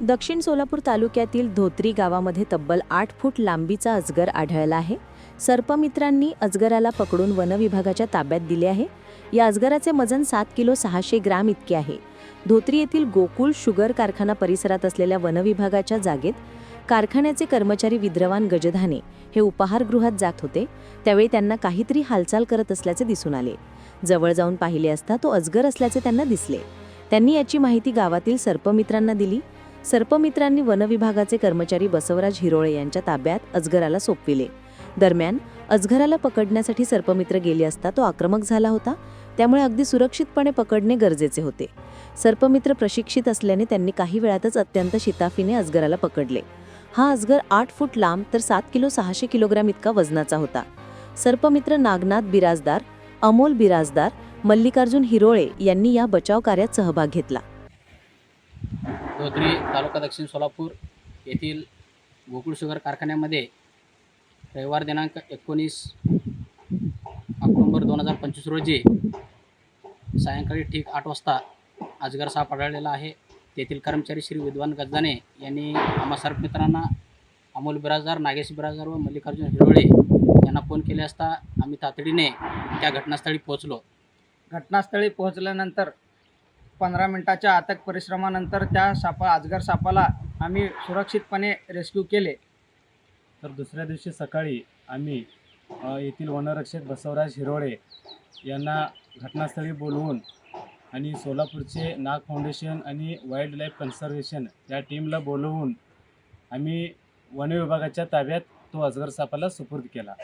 दक्षिण सोलापूर तालुक्यातील धोत्री गावामध्ये तब्बल आठ फूट लांबीचा अजगर आढळला आहे. सर्पमित्रांनी अजगराला पकडून वनविभागाच्या ताब्यात दिले आहे. या अजगराचे वजन सात किलो सहाशे ग्राम इतके आहे. धोत्री येथील गोकुळ शुगर कारखाना परिसरात असलेल्या वनविभागाच्या जागेत कारखान्याचे कर्मचारी विद्रवान गजधाने हे उपाहारगृहात जात होते. त्यावेळी त्यांना काहीतरी हालचाल करत असल्याचे दिसून आले. जवळ जाऊन पाहिले असता तो अजगर असल्याचे त्यांना दिसले. त्यांनी याची माहिती गावातील सर्पमित्रांना दिली. सर्पमित्रांनी वनविभागाचे कर्मचारी बसवराज हिरोळे यांच्या ताब्यात अजगराला सोपविले. दरम्यान अजगराला पकडण्यासाठी सर्पमित्र गेले असता तो आक्रमक झाला होता त्यामुळे अगदी सुरक्षितपणे पकडणे गरजेचे होते. सर्पमित्र प्रशिक्षित असल्याने त्यांनी काही वेळातच अत्यंत शिताफीने अजगराला पकडले. हा अजगर आठ फूट लांब तर सात किलो सहाशे किलोग्राम इतका वजनाचा होता. सर्पमित्र नागनाथ बिराजदार अमोल बिराजदार मल्लिकार्जुन हिरोळे यांनी या बचाव कार्यात सहभाग घेतला. धोत्री तालुका दक्षिण सोलापूर येथील गोकुळ शुगर कारखान्यामध्ये रविवार दिनांक एकोणीस ऑक्टोंबर दोन हजार पंचवीस रोजी सायंकाळी ठीक आठ वाजता अजगर साप आढळलेला आहे. तेथील कर्मचारी श्री विद्वान गजदाने यांनी आम्हा मित्रांना अमोल बिराजदार नागेश बिराजदार व मल्लिकार्जुन हिरोळे यांना फोन केले असता आम्ही तातडीने त्या घटनास्थळी पोहोचलो. घटनास्थळी पोहोचल्यानंतर पंधरा मिनटाच्या अथक परिश्रमानंतर त्या सापा अजगर सापाला आम्ही सुरक्षितपणे रेस्क्यू केले. तर दुसऱ्या दिवशी सकाळी आम्ही अ, येथील वनरक्षक बसवराज हिरोळे यांना घटनास्थळी बोलवून आणि सोलापूरचे नाग फाउंडेशन आणि वाईल्ड लाईफ कन्झर्वेशन या टीमला बोलवून आम्ही वनविभागाच्या ताब्यात तो अजगर सापाला सुपूर्द केला.